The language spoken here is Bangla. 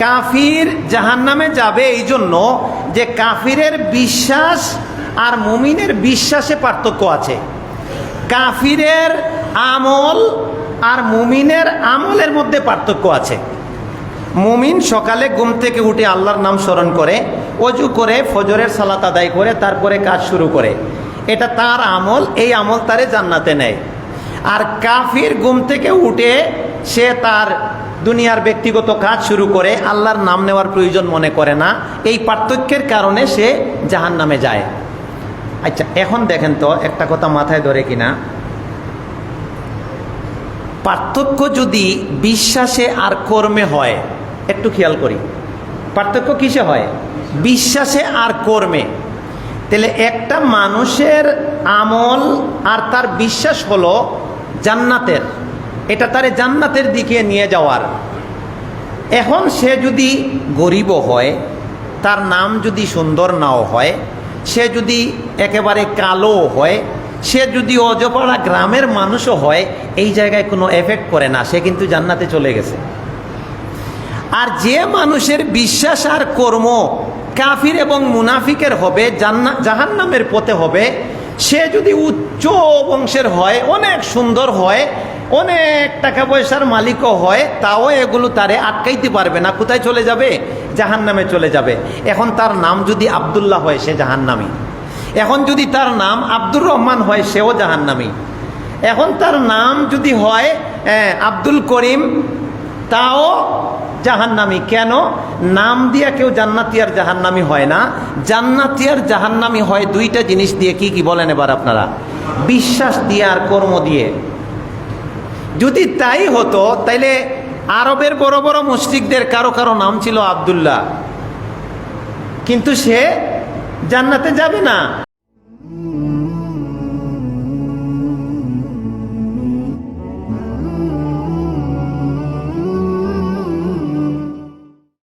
কাফির জাহান্নামে যাবে এই জন্য যে কাফিরের বিশ্বাস আর মুমিনের বিশ্বাসে পার্থক্য আছে। কাফিরের আমল আর মুমিনের আমলের মধ্যে পার্থক্য আছে। মুমিন সকালে ঘুম থেকে উঠে আল্লাহর নাম স্মরণ করে, অজু করে, ফজরের সালাত আদায় করে, তারপরে কাজ শুরু করে। এটা তার আমল, এই আমল তারে জান্নাতে নেয়। আর কাফির ঘুম থেকে উঠে সে তার দুনিয়ার ব্যক্তিগত কাজ শুরু করে আল্লাহর নাম নেওয়ার প্রয়োজন মনে করে না। এই পার্থক্যের কারণে সে জাহান নামে যায়। আচ্ছা এখন দেখেন তো একটা কথা মাথায় ধরে কিনা। পার্থক্য যদি বিশ্বাসে আর কর্মে হয়, একটু খেয়াল করি। পার্থক্য কিসে হয়? বিশ্বাসে আর কর্মে। তাহলে একটা মানুষের আমল আর তার বিশ্বাস হলো জান্নাতের। এটা তারে জান্নাতের দিকে নিয়ে যাওয়ার। এখন সে যদি গরিবও হয়, তার নাম যদি সুন্দর নাও হয়, সে যদি একেবারে কালো হয়, সে যদি অজপাড়া গ্রামের মানুষও হয়, এই জায়গায় কোনো এফেক্ট করে না, সে কিন্তু জান্নাতে চলে গেছে। আর যে মানুষের বিশ্বাস আর কর্ম কাফির এবং মুনাফিকের হবে, জান্না জাহান্নামের পথে হবে, সে যদি উচ্চ বংশের হয়, অনেক সুন্দর হয় অনেক টাকা পয়সার মালিকও হয়, তাও এগুলো তারে আটকাইতে পারবে না। কোথায় চলে যাবে? জাহান্নামে চলে যাবে। এখন তার নাম যদি আবদুল্লাহ হয়, সে জাহান্নামী। এখন যদি তার নাম আব্দুর রহমান হয়, সেও জাহান্নামী। এখন তার নাম যদি হয় আব্দুল করিম, তাও জাহান্নামি। কেন? নাম দিয়া কেউ জান্নাতি আর জাহান্নামি হয় না। জান্নাতি আর জাহান্নামি হয় দুইটা জিনিস দিয়ে। কি কি বলেন এবার আপনারা? বিশ্বাস দিয়ে আর কর্ম দিয়ে। যদি তাই হতো, তাইলে আরবের বড় বড় মুসলিকদের কারও কারও নাম ছিল আবদুল্লাহ। কিন্তু সে জান্নাতে যাবে না।